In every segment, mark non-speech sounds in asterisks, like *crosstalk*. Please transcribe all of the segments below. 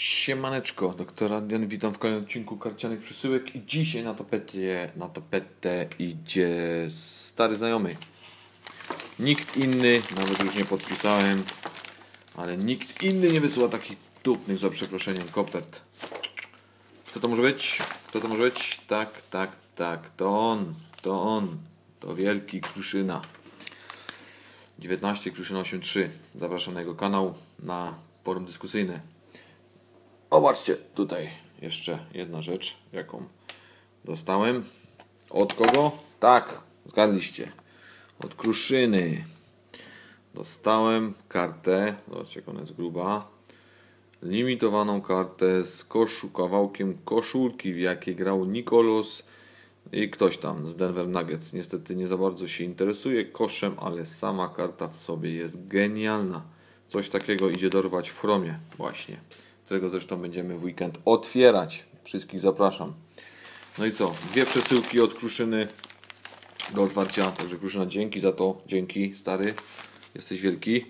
Siemaneczko, doktor Adrian, witam w kolejnym odcinku karcianych przesyłek i dzisiaj na tapecie, na tapetę idzie stary znajomy. Nikt inny, nawet już nie podpisałem, ale nikt inny nie wysyła takich tupnych, za przeproszeniem, kopert. Kto to może być? Kto to może być? Tak, tak, tak, to on, to on, to wielki Kruszyna. 19 Kruszyna 8.3. Zapraszam na jego kanał, na forum dyskusyjne. Zobaczcie, tutaj jeszcze jedna rzecz, jaką dostałem. Od kogo? Tak, zgadliście. Od Kruszyny. Dostałem kartę, zobaczcie jak ona jest gruba. Limitowaną kartę z koszu, kawałkiem koszulki, w jakiej grał Nikolos i ktoś tam z Denver Nuggets. Niestety nie za bardzo się interesuje koszem, ale sama karta w sobie jest genialna. Coś takiego idzie dorwać w chromie właśnie, którego zresztą będziemy w weekend otwierać. Wszystkich zapraszam. No i co? Dwie przesyłki od Kruszyny do otwarcia. Także Kruszyna dzięki za to. Dzięki stary. Jesteś wielki.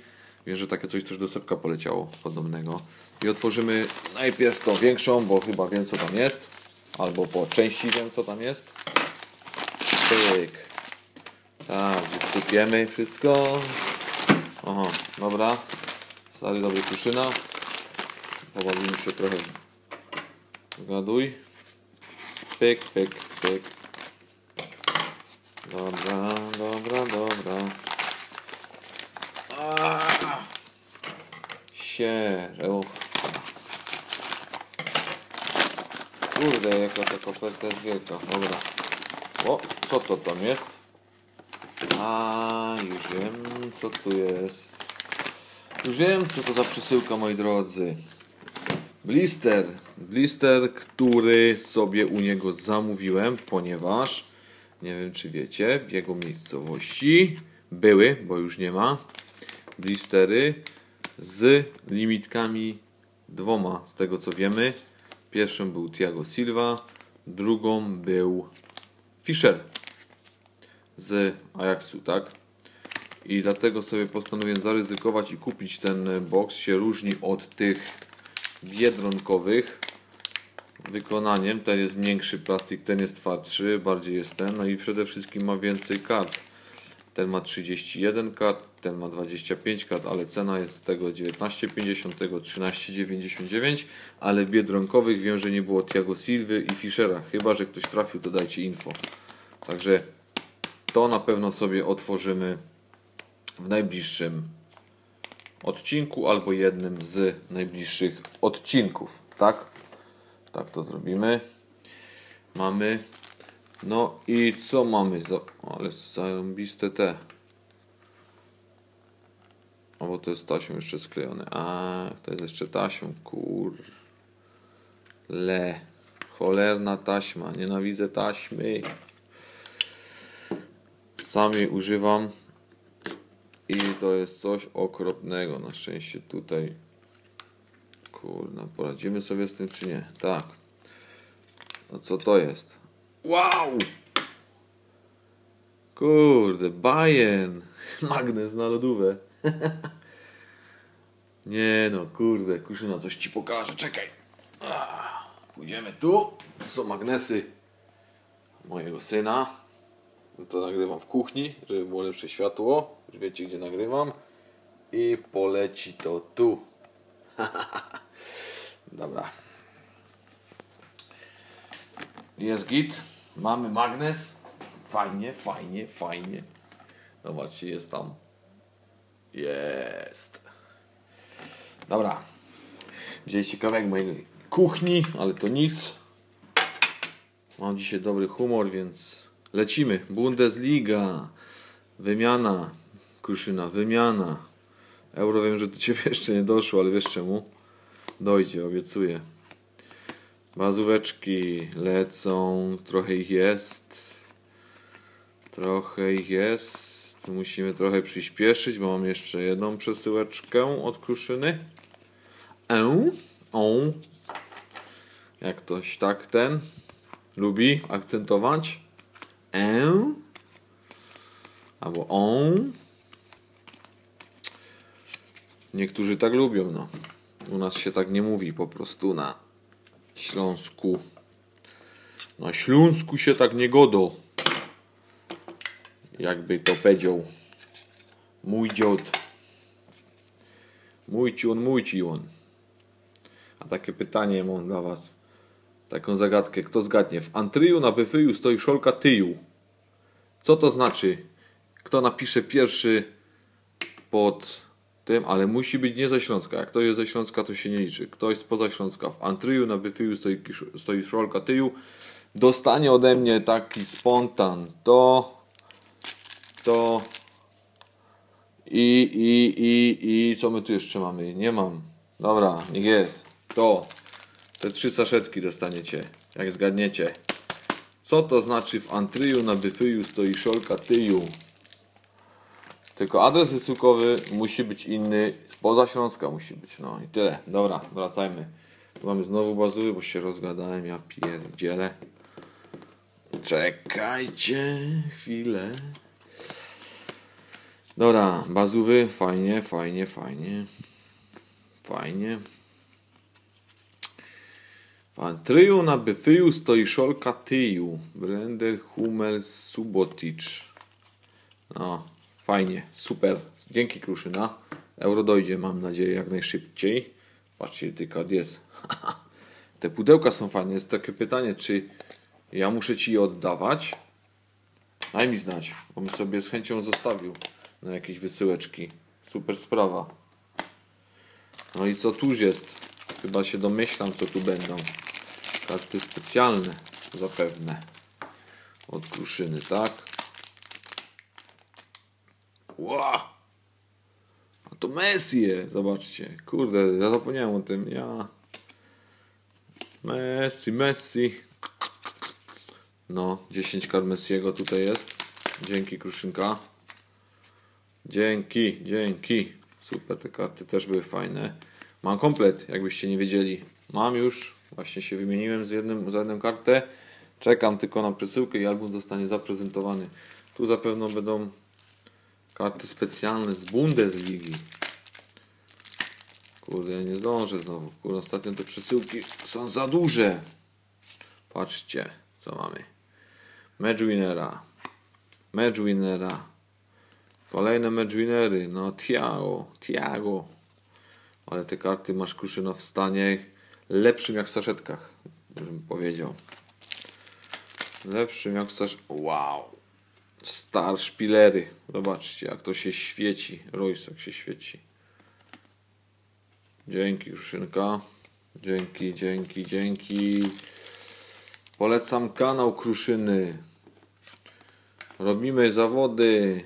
Wiem, że takie coś też do poleciało podobnego. I otworzymy najpierw tą większą, bo chyba wiem co tam jest. Albo po części wiem co tam jest. Pyk. Tak, wysypiemy wszystko. Aha, dobra. Stary dobry Kruszyna. Pobawimy się trochę. Zgaduj. Pyk, pyk, pyk. Dobra, dobra, dobra. Siereł. Kurde, jaka ta koperta jest wielka. Dobra. O, co to tam jest? A, już wiem, co tu jest. Już wiem, co to za przesyłka, moi drodzy. Blister. Blister, który sobie u niego zamówiłem, ponieważ nie wiem, czy wiecie, w jego miejscowości były, bo już nie ma, blistery z limitkami dwoma, z tego co wiemy. Pierwszą był Thiago Silva, drugą był Fischer z Ajaxu, tak? I dlatego sobie postanowiłem zaryzykować i kupić ten box. Się różni od tych biedronkowych wykonaniem. Ten jest większy plastik, ten jest twardszy, bardziej jest ten. No i przede wszystkim ma więcej kart. Ten ma 31 kart, ten ma 25 kart, ale cena jest tego 19,50, tego 13,99, ale w biedronkowych wiem, że nie było Thiago Silwy i Fischera. Chyba, że ktoś trafił, to dajcie info. Także to na pewno sobie otworzymy w najbliższym odcinku albo jednym z najbliższych odcinków, tak? Tak to zrobimy. Mamy. No i co mamy? Ale zarąbiste te. O, bo to jest taśmą jeszcze sklejone. A, to jest jeszcze taśmą. Kur. Le. Cholerna taśma. Nienawidzę taśmy. Sam jej używam. I to jest coś okropnego. Na szczęście tutaj. Kurna, poradzimy sobie z tym czy nie? Tak. No co to jest? Wow! Kurde, Bayern. *laughs* Magnes na lodówę. *laughs* nie no, kurde, Kuszyna, coś ci pokażę. Czekaj. Pójdziemy tu. Tu są magnesy mojego syna. To nagrywam w kuchni, żeby było lepsze światło. Już wiecie, gdzie nagrywam. I poleci to tu. *laughs* Dobra. Jest git. Mamy magnes. Fajnie, fajnie, fajnie. Zobaczcie, jest tam. Jest. Dobra. Wzięliście kawałek mojej kuchni, ale to nic. Mam dzisiaj dobry humor, więc lecimy. Bundesliga. Wymiana. Kruszyna, wymiana. Euro wiem, że do Ciebie *laughs* jeszcze nie doszło, ale wiesz czemu? Dojdzie, obiecuję. Bazóweczki lecą, trochę ich jest. Trochę ich jest. Musimy trochę przyspieszyć, bo mam jeszcze jedną przesyłeczkę od Kruszyny. E, o. Jak ktoś tak ten lubi akcentować. E. Albo on. Niektórzy tak lubią, no. U nas się tak nie mówi po prostu na Śląsku. Na Śląsku się tak nie godo. Jakby to powiedział mój dziad. Mój ci on, mój ci on. A takie pytanie mam dla was. Taką zagadkę. Kto zgadnie? W Antryju na Byfyju stoi szolka tyju. Co to znaczy? Kto napisze pierwszy pod tym, ale musi być nie ze Śląska. Jak ktoś jest ze Śląska, to się nie liczy. Ktoś spoza Śląska. W Antryju na Byfyju stoi, stoi szolka tyju. Dostanie ode mnie taki spontan. To, to i, i, i, i co my tu jeszcze mamy? Nie mam. Dobra, niech jest. To. Te trzy saszetki dostaniecie, jak zgadniecie. Co to znaczy w Antryju na Byfyju stoi szolka tyju? Tylko adres wysyłkowy musi być inny, spoza Śląska musi być. No i tyle. Dobra, wracajmy. Tu mamy znowu bazury, bo się rozgadałem, ja pierdzielę. Czekajcie chwilę. Dobra, bazuwy, fajnie, fajnie, fajnie. Fajnie. W Antryju na Byfyju stoi szolka tyju. Brender Hummel Subotic. No, fajnie, super. Dzięki Kruszyna. Euro dojdzie, mam nadzieję, jak najszybciej. Patrzcie, tych kart jest. *laughs* Te pudełka są fajne. Jest takie pytanie, czy ja muszę ci je oddawać? Daj mi znać, bo bym sobie z chęcią zostawił na jakieś wysyłeczki. Super sprawa. No i co tu jest? Chyba się domyślam, co tu będą. Karty specjalne, zapewne. Od kruszyny, tak? Ła! A to Messi, zobaczcie. Kurde, ja zapomniałem o tym. Ja. Messi, Messi. No, 10 kart Messiego tutaj jest. Dzięki, Kruszynka. Dzięki, dzięki. Super, te karty też były fajne. Mam komplet, jakbyście nie wiedzieli. Mam już, właśnie się wymieniłem z jednym, za jedną kartę. Czekam tylko na przesyłkę i album zostanie zaprezentowany. Tu zapewne będą karty specjalne z Bundesligi. Kurde, ja nie zdążę znowu. Kurde, ostatnio te przesyłki są za duże. Patrzcie, co mamy. Match winnera. Match. Kolejne match. No, Tiago, Tiago. Ale te karty masz Kruszyno w stanie lepszym jak w saszetkach, bym powiedział. Lepszym jak w saszetkach. Wow. Star szpilery. Zobaczcie, jak to się świeci. Royce, jak się świeci. Dzięki, Kruszynka. Dzięki, dzięki, dzięki. Polecam kanał Kruszyny. Robimy zawody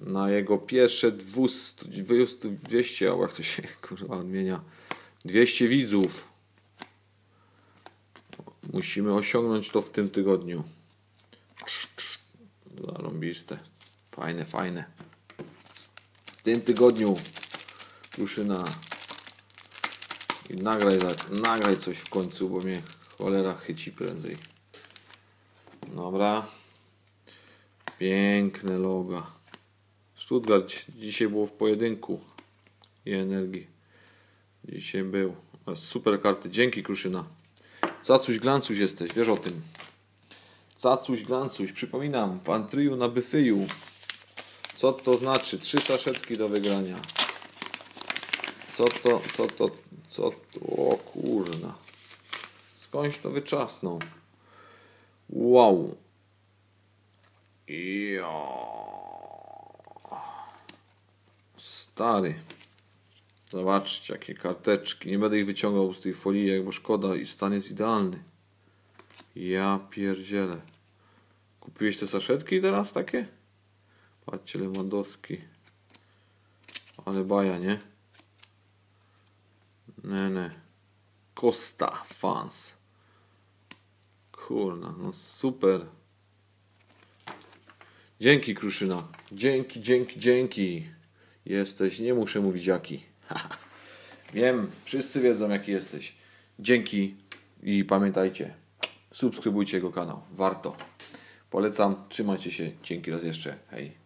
na jego pierwsze 200, 200, 200 albo jak to się *laughs* kurwa odmienia, 200 widzów. Musimy osiągnąć to w tym tygodniu. Zarąbiste. Fajne, fajne. W tym tygodniu Kruszyna i nagraj, nagraj coś w końcu, bo mnie cholera chyci prędzej. Dobra. Piękne loga. Stuttgart dzisiaj było w pojedynku i energii. Dzisiaj był. Super karty. Dzięki Kruszyna. Cacuś Glancuś jesteś, wiesz o tym. Cacuś Glancuś. Przypominam, w Antryju na Byfyju. Co to znaczy? Trzy saszetki do wygrania. Co to, co to, co to? O kurna. Skądś to wyczasnął. Wow. Ja. Stary. Zobaczcie, jakie karteczki. Nie będę ich wyciągał z tej folii, bo szkoda i stan jest idealny. Ja pierdzielę. Kupiłeś te saszetki teraz takie? Patrzcie, Lewandowski. Ale baja, nie? Nie, nie. Costa fans. Kurna, no super. Dzięki Kruszyna. Dzięki, dzięki, dzięki. Jesteś, nie muszę mówić jaki. *laughs* Wiem, wszyscy wiedzą jaki jesteś. Dzięki i pamiętajcie, subskrybujcie jego kanał. Warto. Polecam, trzymajcie się. Dzięki raz jeszcze. Hej.